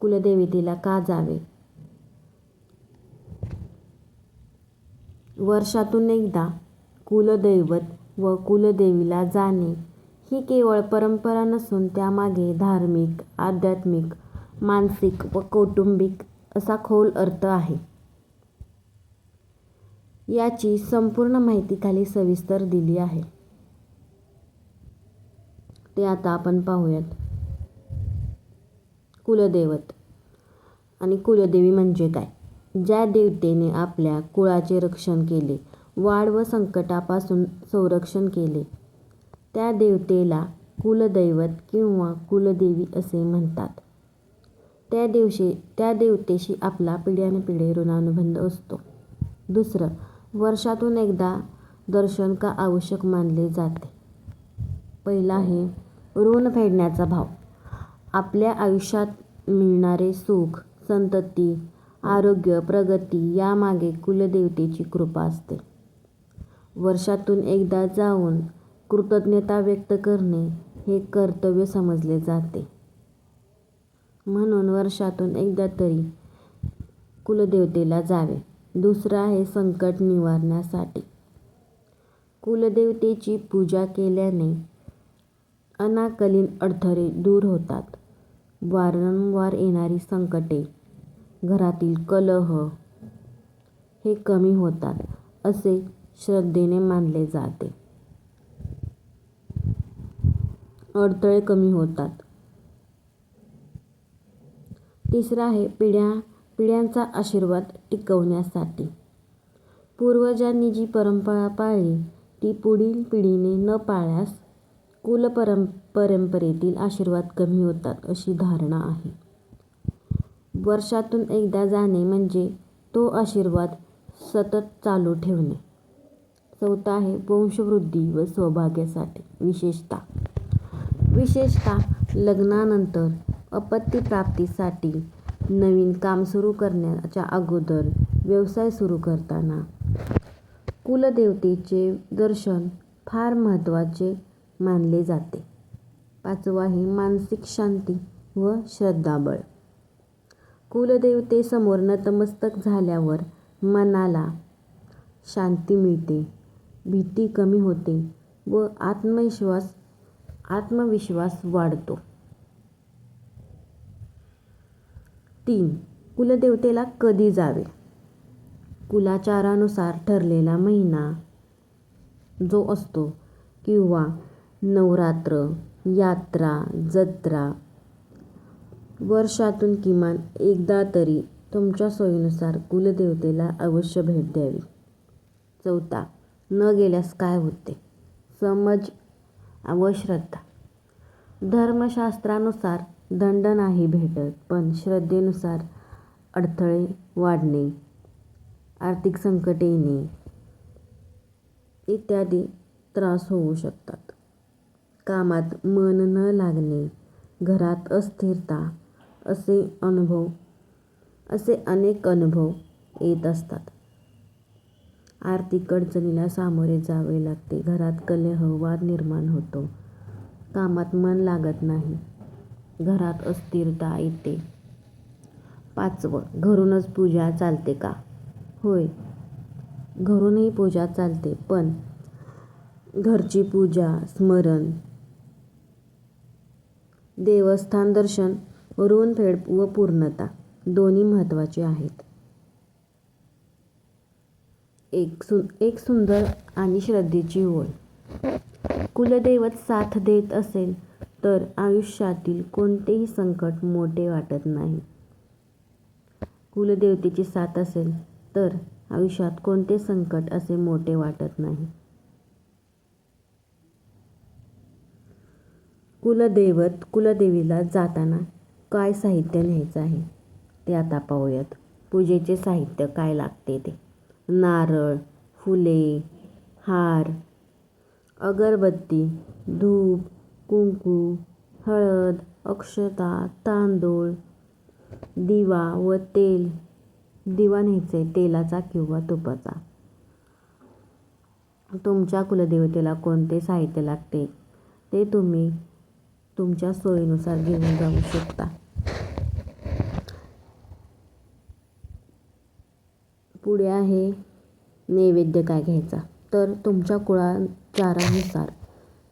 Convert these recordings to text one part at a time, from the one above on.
कुलदेवतेला का जावे? वर्षातून एकदा कुलदैवत व कुलदेवीला जाणे ही केवळ परंपरा नसून त्यामागे धार्मिक आध्यात्मिक मानसिक व कौटुंबिक असा खोल अर्थ आहे. याची संपूर्ण माहिती खाली सविस्तर दिली आहे. ते आता आपण पाहूयात. कुलदैवत. आणि कुलदेवी म्हणजे काय? ज्या देवतेने आपल्या कुळाचे रक्षण केले वाढ व संकटापासून संरक्षण केले त्या देवतेला कुलदैवत किंवा कुलदेवी असे म्हणतात. त्या दिवशी त्या देवतेशी आपला पिढ्यानपिढी ऋणानुबंध असतो. दुसरं वर्षातून एकदा दर्शन का आवश्यक मानले जाते? पहिला आहे ऋण फेडण्याचा भाव. आपल्या आयुष्यात मिळणारे सुख संतती आरोग्य प्रगती यामागे कुलदेवतेची कृपा असते. वर्षातून एकदा जाऊन कृतज्ञता व्यक्त करणे हे कर्तव्य समजले जाते. म्हणून वर्षातून एकदा तरी कुलदेवतेला जावे. दुसरं आहे संकट निवारण्यासाठी. कुलदेवतेची पूजा केल्याने अनाकलीन अडथळे दूर होतात. वारंवार येणारी संकटे घरातील कलह हे कमी होतात असे श्रद्धेने मानले जाते. अडथळे कमी होतात. तिसरं आहे पिढ्या पिढ्यांचा आशीर्वाद टिकवण्यासाठी. पूर्वजांनी जी परंपरा पाळली ती पुढील पिढीने न पाळल्यास कुलपरं परंपरेतील आशीर्वाद कमी होतात अशी धारणा आहे. वर्षातून एकदा जाणे म्हणजे तो आशीर्वाद सतत चालू ठेवणे. चौथा आहे वंशवृद्धी व सौभाग्यासाठी. विशेषतः विशेषतः लग्नानंतर अपत्यप्राप्तीसाठी नवीन काम सुरू करण्याच्या अगोदर व्यवसाय सुरू करताना कुलदेवतेचे दर्शन फार महत्त्वाचे मानले जाते. पाचवं आहे मानसिक शांती व श्रद्धाबळ. कुलदेवतेसमोर नतमस्तक झाल्यावर मनाला शांती मिळते भीती कमी होते व आत्मविश्वास आत्मविश्वास वाढतो. तीन कुलदेवतेला कधी जावे? कुलाचारानुसार ठरलेला महिना जो असतो किंवा नवरात्र यात्रा जत्रा. वर्षातून किमान एकदा तरी तुमच्या सोयीनुसार कुलदेवतेला अवश्य भेट द्यावी. चौथा न गेल्यास काय होते? समज व श्रद्धा. धर्मशास्त्रानुसार दंड नाही भेटत पण श्रद्धेनुसार अडथळे वाढणे आर्थिक संकट येणे इत्यादी त्रास होऊ शकतात. कामात मन न लागणे घरात अस्थिरता असे अनुभव असे अनेक अनुभव येत असतात. आर्थिक अडचणीला सामोरे जावे लागते. घरात कलह वाद निर्माण होतो. कामात मन लागत नाही. घरात अस्थिरता येते. पाचवं घरूनच पूजा चालते का? होय घरूनही पूजा चालते पण घरची पूजा स्मरण देवस्थान दर्शन ऋणफेड व पूर्णता दोन्ही महत्त्वाचे आहेत. एक सु एक सुंदर आणि श्रद्धेची ओळ. कुलदैवत साथ देत असेल तर आयुष्यातील कोणतेही संकट मोठे वाटत नाही. कुलदेवतेची साथ असेल तर आयुष्यात कोणते संकट असे मोठे वाटत नाही. कुलदैवत कुलदेवीला जाताना काय साहित्य न्यायचं आहे? ते आता पाहूयात. पूजेचे साहित्य काय लागते ते? नारळ फुले हार अगरबत्ती धूप कुंकू हळद अक्षता तांदूळ दिवा व तेल. दिवा न्यायचे तेलाचा किंवा तुपाचा. तुमच्या कुलदेवतेला कोणते साहित्य लागते? ते तुम्ही तुमच्या सोयीनुसार घेऊन जाऊ शकता. पुढे आहे नैवेद्य काय घ्यायचा? तर तुमच्या कुळाचारानुसार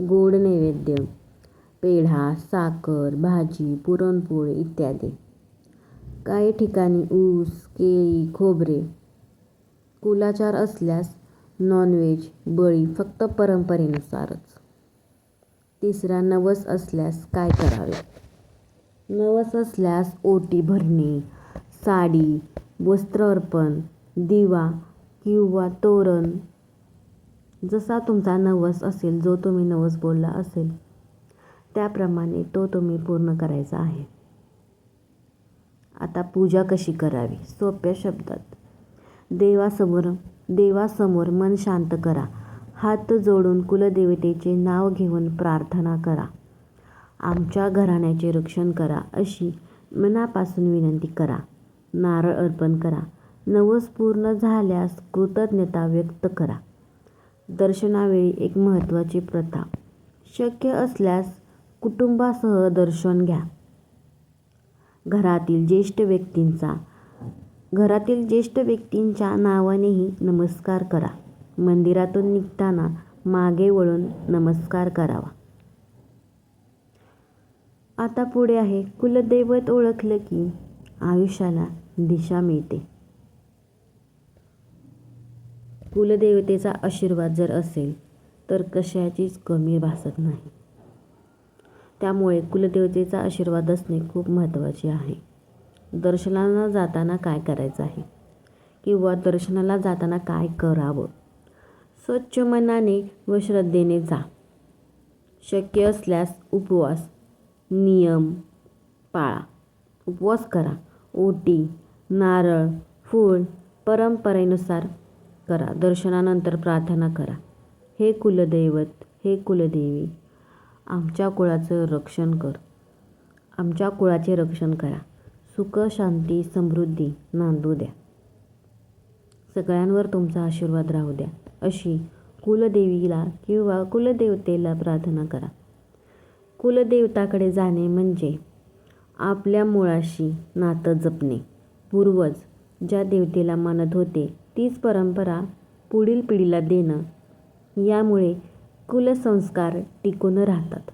गोड नैवेद्य पेढा साखर भाजी पुरणपोळी इत्यादी. काही ठिकाणी ऊस केळी खोबरे. कुलाचार असल्यास नॉनव्हेज बळी फक्त परंपरेनुसारच. तिसरा नवस असल्यास काय करावे? नवस असल्यास ओटी भरणे साडी वस्त्र अर्पण दिवा किंवा तोरण. जसा तुमचा नवस असेल जो तुम्ही नवस बोलला असेल त्याप्रमाणे तो तुम्ही पूर्ण करायचा आहे. आता पूजा कशी करावी? सोप्या शब्दात. देवासमोर देवासमोर मन शांत करा. हात जोडून कुलदेवतेचे नाव घेऊन प्रार्थना करा. आमच्या घराण्याचे रक्षण करा अशी मनापासून विनंती करा. नारळ अर्पण करा. नवस पूर्ण झाल्यास कृतज्ञता व्यक्त करा. दर्शनावेळी एक महत्त्वाची प्रथा. शक्य असल्यास कुटुंबासह दर्शन घ्या. घरातील ज्येष्ठ व्यक्तींचा घरातील ज्येष्ठ व्यक्तींच्या नावानेही नमस्कार करा. मंदिरातून निघताना मागे वळून नमस्कार करावा. आता पुढे आहे कुलदैवत ओळखलं की आयुष्याला दिशा मिळते. कुलदेवतेचा आशीर्वाद जर असेल तर कशाचीच कमी भासत नाही. त्यामुळे कुलदेवतेचा आशीर्वाद असणे खूप महत्त्वाचे आहे. दर्शनाला जाताना काय करायचं आहे? किंवा दर्शनाला जाताना काय करावं? स्वच्छ मनाने व श्रद्धेने जा. शक्य असल्यास उपवास नियम पाळा. उपवास करा. ओटी नारळ फूळ परंपरेनुसार करा. दर्शनानंतर प्रार्थना करा. हे कुलदैवत हे कुलदेवी आमच्या कुळाचं रक्षण कर. आमच्या कुळाचे रक्षण करा. सुख शांती समृद्धी नांदू द्या. सगळ्यांवर तुमचा आशीर्वाद राहू द्या. अशी कुलदेवीला किंवा कुलदेवतेला प्रार्थना करा. कुलदेवताकडे जाणे म्हणजे आपल्या मुळाशी नातं जपणे. पूर्वज ज्या देवतेला मानत होते तीच परंपरा पुढील पिढीला देणं यामुळे कुलसंस्कार टिकून राहतात.